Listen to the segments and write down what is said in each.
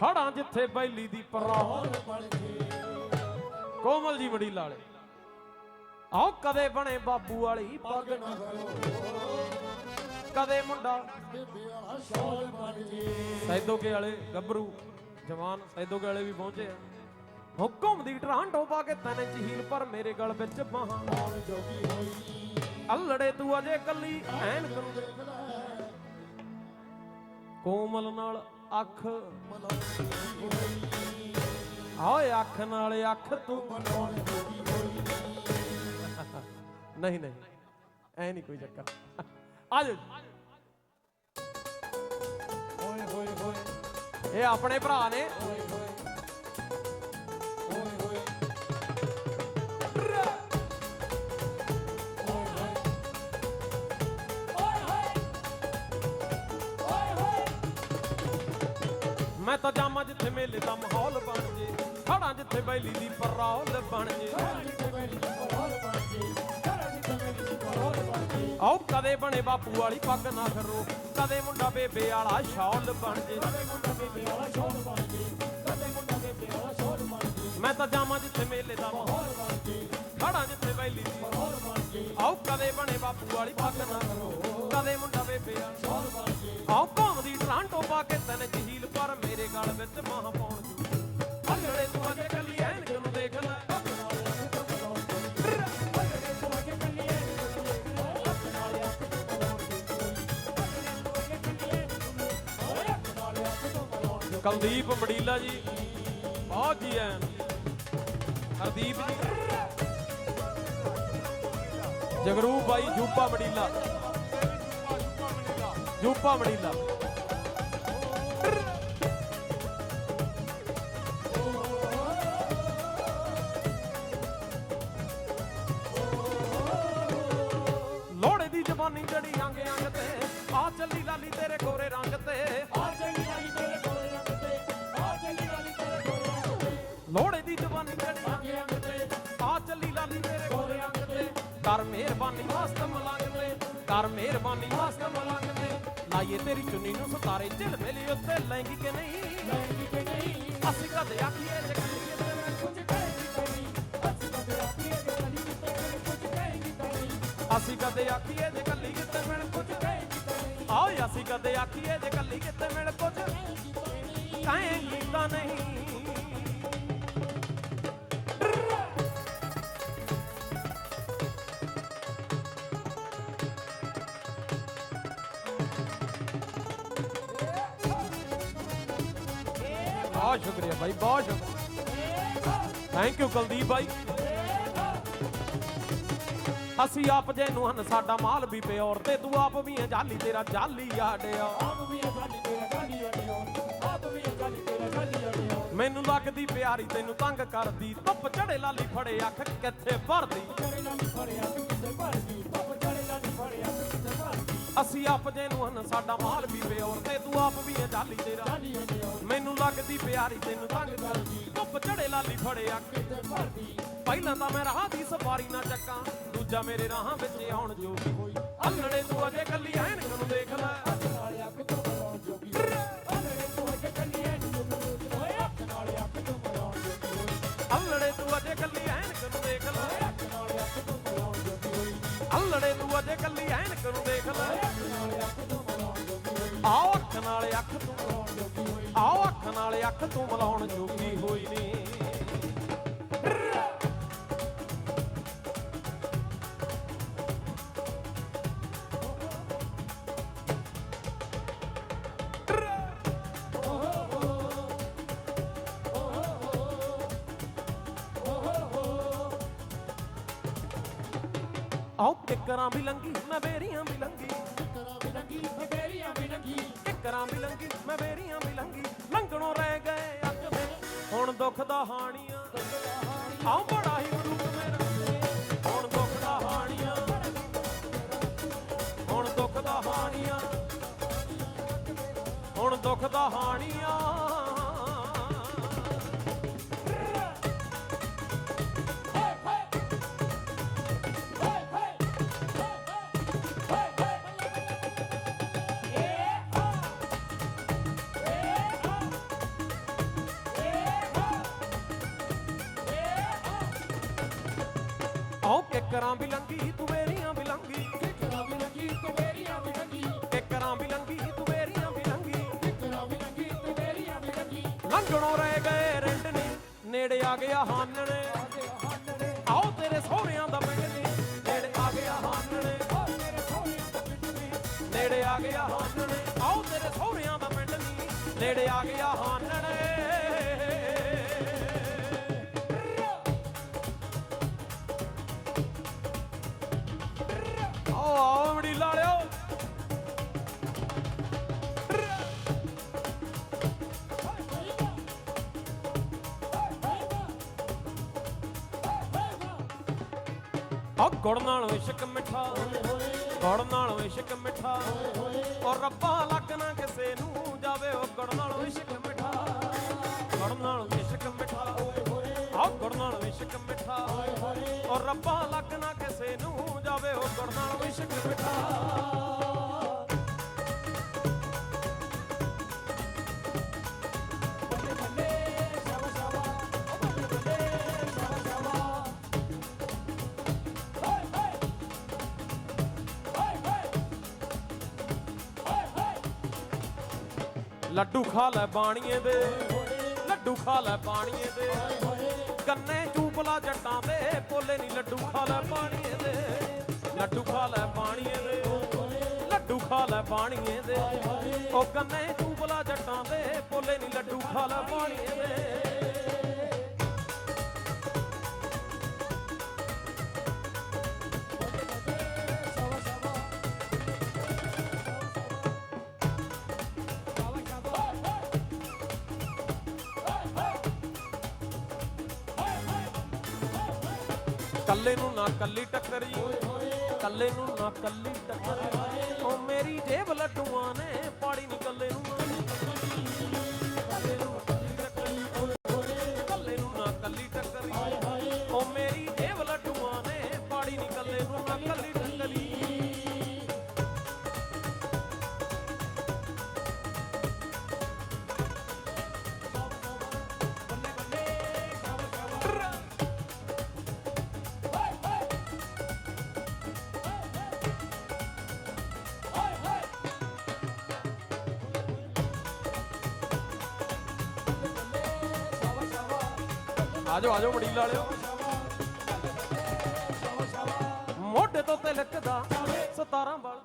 ਖੜਾ ਜਿੱਥੇ ਬੈਲੀ ਦੀ ਪਰਾਹ ਬਣ ਜੇ ਕੋਮਲ ਜੀ ਵਡੀਲਾ ਵਾਲੇ। ਆਓ, ਕਦੇ ਬਣੇ ਬਾਬੂ ਵਾਲੀ ਪੱਗ ਨਾ ਕਰੋ। ਕਦੇ ਮੁੰਡਾ ਬੇਬੇ ਵਾਲਾ ਸ਼ੌਲ ਬਣ ਜੇ ਸੈਦੋਕੇ ਵਾਲੇ ਗੱਭਰੂ ਜਵਾਨ ਸੈਦੋਕੇ ਵਾਲੇ ਵੀ ਪਹੁੰਚੇ ਆ। ਹੁਕਮ ਦੀ ਟਰਾਂਟੋ ਪਾ ਕੇ ਤਨ ਚਹੀਲ ਪਰ ਮੇਰੇ ਗਲ ਵਿੱਚ ਬਾਹਾਂ। ਕੌਣ ਜੋਗੀ ਹੋਈ ਅਲੜੇ ਤੂੰ ਅਜੇ ਕੱਲੀ, ਐਨ ਨੂੰ ਕੋਮਲ ਨਾਲ ਅੱਖ ਮਨਾਉਣ ਹੋਈ ਆਏ ਅੱਖ ਨਾਲ ਅੱਖ ਤੂੰ। ਮਨਾਉਣ ਹੋਈ ਨਹੀਂ ਨਹੀਂ, ਐ ਨਹੀਂ ਕੋਈ ਚੱਕਰ। ਆ ਜਾ। ਓਏ ਹੋਏ ਹੋਏ ਇਹ ਆਪਣੇ ਭਰਾ ਨੇ। ਹੋਏ ਮੈਂ ਤਾਂ ਜਾਮਾ ਜਿੱਥੇ ਮੇਲੇ ਦਾ ਮਾਹੌਲ ਬਣ ਜੇ ਖੜਾ ਜਿੱਥੇ ਬੈਲੀ ਦੀ ਪਰੌਲ ਬਣ ਜੇ। ਆਓ, ਕਦੇ ਬਣੇ ਬਾਪੂ ਵਾਲੀ ਪੱਗ ਨਾ ਕਰੋ ਕਦੇ ਮੁੰਡਾ ਬੇਬੇ ਵਾਲਾ ਸ਼ਾਲ ਬਣ ਜੇ। ਮੈਂ ਤਾਂ ਜਾਵਾਂ ਜਿੱਥੇ ਮੇਲੇ ਦਾ ਮਾਹੌਲ ਬਣ ਜੇ ਖੜਾ ਜਿੱਥੇ ਬੈਲੀ ਦੀ ਆਓ, ਕਦੇ ਬਣੇ ਬਾਪੂ ਵਾਲੀ ਪੱਗ ਨਾ ਕਰੋ ਕਦੇ ਮੁੰਡਾ ਬੇਬੇ ਵਾਲਾ ਸ਼ਾਲ ਬਣ ਜੇ। ਆਓ ਘੁੰਮਦੀ ਟਰਾਂਟੋ ਪਾ ਕੇ ਤਨ ਜਹੀਲ ਕੁਲਦੀਪ ਮੜੀਲਾ ਜੀ, ਬਹੁਤ ਜੀ ਐਨ। ਹਰਦੀਪ ਜੀ। ਜਗਰੂਪ ਬਾਈ, ਜੂਪਾ ਮੜੀਲਾ ਜੂਪਾ ਮੜੀਲਾ ਲੋੜੇ ਦੀ ਜਵਾਨੀ ਜੜੀ ਅੰਗ ਅੰਗ ਤੇ, ਆ ਚੱਲੀ ਲਾਲੀ ਮਿਹਰਬਾਨੀ ਮਸਤ ਮਲੰਗ ਤੇ। ਲਾਈਏ ਤੇਰੀ ਚੁੰਨੀ ਨੂੰ ਸਤਾਰੇ ਝਿਲ ਮਿਲੀ ਉੱਤੇ। ਲੈਂਗੀ ਕਿ ਨਹੀਂ? ਅਸੀਂ ਕਦੇ ਆਖੀਏ ਜੇ ਕੱਲੀਏ ਤੇ ਮੈਂ ਕੁਝ ਅਸੀਂ ਕਦੇ ਆਖੀਏ ਜੇ ਕੱਲੀ ਕਿਤੇ ਮਿਲ ਕੁਝ ਆਓ ਅਸੀਂ ਕਦੇ ਆਖੀਏ ਜੇ ਕੱਲੀ ਕਿਤੇ ਮਿਲ ਕੁਝ ਕਹੇਂਗੀ ਤਾਂ ਨਹੀਂ। ਬਹੁਤ ਸ਼ੁਕਰੀਆ ਭਾਈ ਬਹੁਤ ਸ਼ੁਕਰੀਆ। ਥੈਂਕ ਯੂ ਕੁਲਦੀਪ ਭਾਈ ਅਸੀਂ ਆਪ ਜੇ ਨੂੰ ਹਨ ਸਾਡਾ ਮਾਲ ਵੀ ਪਿਓਰ ਤੇ ਤੂੰ ਆਪ ਵੀ ਹੈ ਜਾਲੀ ਤੇਰਾ ਜਾਲੀ ਆੜਿਆ ਮੈਨੂੰ ਲੱਗਦੀ ਪਿਆਰੀ ਤੈਨੂੰ ਤੰਗ ਕਰਦੀ। ਧੁੱਪ ਚੜੇ ਲਾਲੀ ਫੜੇ ਅੱਖ ਕਿੱਥੇ ਭਰਦੀ। ਅਸੀਂ ਆਪ ਜੇ ਨੂੰ ਹਨ ਸਾਡਾ ਮਾਲ ਵੀ ਪਿਓਰ ਤੇ ਤੂੰ ਆਪ ਵੀ ਹੈ ਜਾਲੀ ਤੇਰਾ ਮੈਨੂੰ ਲੱਗਦੀ ਪਿਆਰੀ ਤੈਨੂੰ ਤੰਗ ਕਰਦੀ। ਧੁੱਪ ਚੜੇ ਲਾਲੀ ਫੜੇ ਅੱਖ ਪਹਿਲਾਂ ਤਾਂ ਮੈਂ ਰਾਹ ਦੀ ਸਫਾਰੀ ਨਾ ਚੱਕਾਂ। ਦੂਜਾ ਮੇਰੇ ਰਾਹਾਂ ਵਿੱਚ ਆਉਣ ਜੋਗੀ ਹੋਈ। ਅਲੜੇ ਤੂੰ ਅਜੇ ਕੱਲੀ ਐਨਕ ਨੂੰ ਦੇਖ ਲੈ। ਅੱਖ ਨਾਲ ਅੱਖ ਤੂੰ ਆਓ ਅੱਖ ਨਾਲ ਅੱਖ ਤੂੰ ਮਿਲਾਉਣ ਜੋਗੀ ਹੋਈ ਨੀ। ਕਿਕਰਾਂ ਵੀ ਲੰਗੀ ਮੈਂ ਬੇਰੀਆਂ ਵੀ ਲੰਗੀ ਕਿਕਰਾਂ ਵੀ ਲੰਗੀ ਮੈਂ ਬੇਰੀਆਂ ਵੀ ਲੰਗੀ ਲੰਘਣੋਂ ਰਹਿ ਗਏ ਅੱਗ ਦੇ ਹੁਣ ਦੁੱਖ ਦਾ ਹਾਣੀਆਂ। ਆਓ ਬੜਾ ਹੀ ਰੂਪ ਮੇਰਾ ਹੁਣ ਦੁੱਖ ਦਾ ਹਾਣੀਆਂ। ਹੁਣ ਦੁੱਖ ਦਾ ਹਾਣੀਆਂ। ਹੁਣ ਦੁੱਖ ਦਾ ਹਾਣੀਆਂ। ਆਉ ਕਿਕਰਾਂ ਵੀ ਲੰਗੀ ਤੂੰ ਮੇਰੀਆਂ ਵੀ ਲੰਗੀ ਕਿਕਰਾਂ ਵੀ ਲੱਗੀ ਤੂੰ ਮੇਰੀਆਂ ਵੀ ਲੱਗੀ ਕਿਕਰਾਂ ਵੀ ਲੰਗੀ ਤੂੰ ਮੇਰੀਆਂ ਵੀ ਲੰਗੀ ਕਿਕਰਾਂ ਵੀ ਲੱਗੀ ਤੂੰ ਮੇਰੀਆਂ ਵੀ ਲੱਗੀ ਲੰਘਣੋਂ ਰਹਿ ਗਏ ਰਿੰਡ ਨੀ ਨੇੜੇ ਆ ਗਿਆ ਹਾਨਣੇ। ਆਓ ਤੇਰੇ ਸਹੁਰਿਆਂ ਦਾ ਪਿੰਡ ਨੀ, ਨੇੜੇ ਆ ਗਿਆ ਹਾਨਣੇ। ਨੇੜੇ ਆ ਗਿਆ ਹਾਨਣੇ। ਆਓ ਤੇਰੇ ਸਹੁਰਿਆਂ ਦਾ ਪਿੰਡ ਨੀ, ਨੇੜੇ ਆ ਗਿਆ ਹਾਨਣੇ। ਆ ਗੁੜ ਨਾਲ ਇਸ਼ਕ ਮਿੱਠਾ, ਗੁੜ ਨਾਲ ਇਸ਼ਕ ਮਿੱਠਾ। ਔਰ ਰੱਬਾ ਲੱਗ ਨਾ ਕਿਸੇ ਨੂੰ ਜਾਵੇ, ਉਹ ਗੁੜ ਨਾਲ ਇਸ਼ਕ ਮਿੱਠਾ, ਗੁੜ ਨਾਲ ਇਸ਼ਕ ਮਿੱਠਾ। ਆ ਗੁੜ ਨਾਲ ਇਸ਼ਕ ਮਿੱਠਾ ਔਰ ਰੱਬਾ ਲੱਡੂ ਖਾ ਲੈ ਬਾਣੀਏ ਦੇ। ਲੱਡੂ ਖਾ ਲੈ ਬਾਣੀਏ ਦੇ। ਕੰਨੇ ਚੂਪਲਾ ਜੱਟਾਂ ਦੇ, ਪੋਲੇ ਨਹੀਂ ਲੱਡੂ ਖਾ ਲੈ ਬਾਣੀਏ ਦੇ। ਲੱਡੂ ਖਾ ਲੈ ਬਾਣੀਏ ਦੇ। ਲੱਡੂ ਖਾ ਲੈ ਬਾਣੀਏ ਦੇ। ਉਹ ਕੰਨੇ ਚੂਪਲਾ ਜੱਟਾਂ ਦੇ, ਪੋਲੇ ਨਹੀਂ ਲੱਡੂ ਖਾ ਲੈ ਬਾਣੀਏ ਦੇ। ਕੱਲੇ ਨੂੰ ਨਾ ਕੱਲੀ ਟੱਕਰੀ, ਕੱਲੇ ਨੂੰ ਨਾ ਕੱਲੀ ਟੱਕਰ। ਉਹ ਮੇਰੀ ਜੇਬ ਲੱਡੂਆਂ ਨੇ ਪਾੜੀ ਨਹੀਂ ਆਜੋ ਆਜੋ ਮੜੀ ਲਾਲਿਓ ਮੋਢੇ ਤੋਂ ਤਿਲਕਦਾ 17 ਬਲ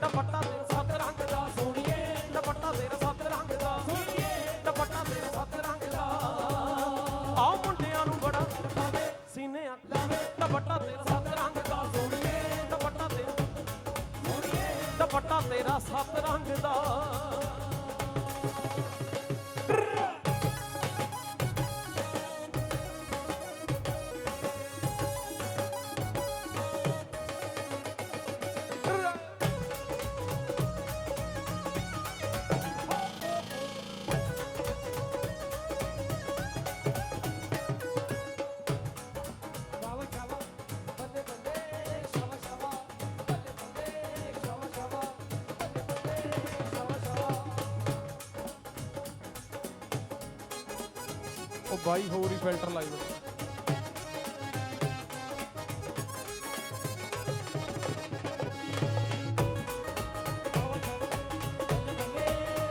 ਦੁਪੱਟਾ ਤੇਰਾ ਸੱਤ ਰੰਗ ਦਾ। ਸੋਣੀਏ ਦੁਪੱਟਾ ਤੇਰਾ ਸੱਤ ਰੰਗ ਦਾ। ਦੁਪੱਟਾ ਤੇਰਾ ਸੱਤ ਰੰਗ ਦਾ। ਆ ਮੁੰਡਿਆਂ ਨੂੰ ਬੜਾ ਸੀਨੇ ਆ। ਦੁਪੱਟਾ ਤੇਰਾ ਸੱਤ ਰੰਗ ਦਾ। ਸੋਹਣੀਏ ਦੁਪੱਟਾ ਤੇਰਾ ਸੋਹਣੀਏ ਦੁਪੱਟਾ ਤੇਰਾ ਸੱਤ ਰੰਗ ਦਾ। ਉਹ ਬਾਈ ਹੋਰ ਹੀ ਫਿਲਟਰ ਲਾਈ ਬੈਠਾ।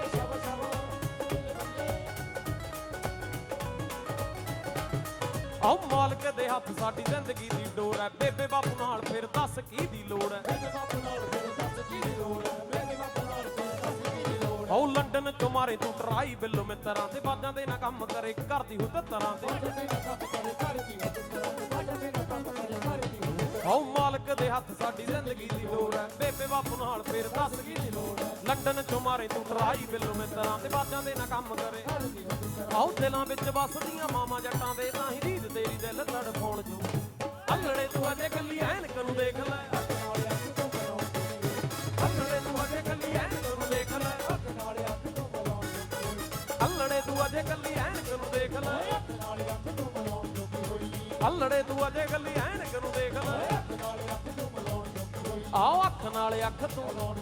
ਸ਼ਾਬਾ ਆਓ ਮਾਲਕ ਦੇ ਹੱਥ ਸਾਡੀ ਜ਼ਿੰਦਗੀ ਦੀ ਡੋਰ ਹੈ ਬੇਬੇ ਬਾਪੂ ਨਾਲ ਫਿਰ ਦੱਸ ਕੀ ਦੀ ਲੋੜ ਹੈ ਲੰਡਨ ਚੋਂ ਮਾਰੇ ਤੂੰ ਟਰਾਈ ਬਿੱਲੋ ਮਿੱਤਰਾਂ ਤੇ ਬਾਜਾਂ ਦੇ ਨਾ ਕੰਮ ਕਰੇ ਕਰਦੀ ਹੁ ਤਰ੍ਹਾਂ ਤੇ ਬਾਟੇ ਤੇ ਨਾ ਕੰਮ ਕਰੇ ਕਰਦੀ ਹੈ ਬਾਟੇ ਤੇ ਨਾ ਕੰਮ ਕਰੇ ਕਰਦੀ ਹੈ ਆਓ ਮਾਲਕ ਦੇ ਹੱਥ ਸਾਡੀ ਜ਼ਿੰਦਗੀ ਦੀ ਲੋੜ ਹੈ ਬੇਬੇ ਬਾਪੂ ਨਾਲ ਫਿਰ ਦੱਸ ਕੀ ਦੀ ਲੋੜ ਹੈ? ਲੰਡਨ ਚੋਂ ਮਾਰੇ ਤੂੰ ਟਰਾਈ ਬਿੱਲੋ ਮਿੱਤਰਾਂ ਤੇ ਬਾਜਾਂ ਦੇ ਨਾ ਕੰਮ ਕਰੇ। ਆਓ ਦਿਲਾਂ ਵਿੱਚ ਵਸਦੀਆਂ ਮਾਮਾ ਜੱਟਾਂ ਦੇ ਤਾਂ ਹੀ ਰੀਤ ਤੇਰੀ ਦਿਲ ਤੜਫਾਉਣ ਜੋ ਅੱਲੜੇ ਤੂੰ ਅਜੇ ਕੱਲੀ ਐਨਕ ਨੂੰ ਦੇਖ ਲੈ। ਤੂੰ ਅਜੇ ਕੱਲੀ ਐਨਕ ਨੂੰ ਦੇਖ ਲੈ। ਨਾਲੇ ਅੱਖ ਤੂੰ ਅਜੇ ਕੱਲੀ ਐਨਕ ਨੂੰ ਦੇਖ ਲੈ। ਜੋਗੀ ਹੋਈ ਆਓ ਅੱਖ ਨਾਲ ਅੱਖ ਤੋਂ।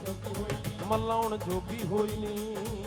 ਮਲਾਉਣ ਜੋਗੀ ਹੋਈ ਨੀ।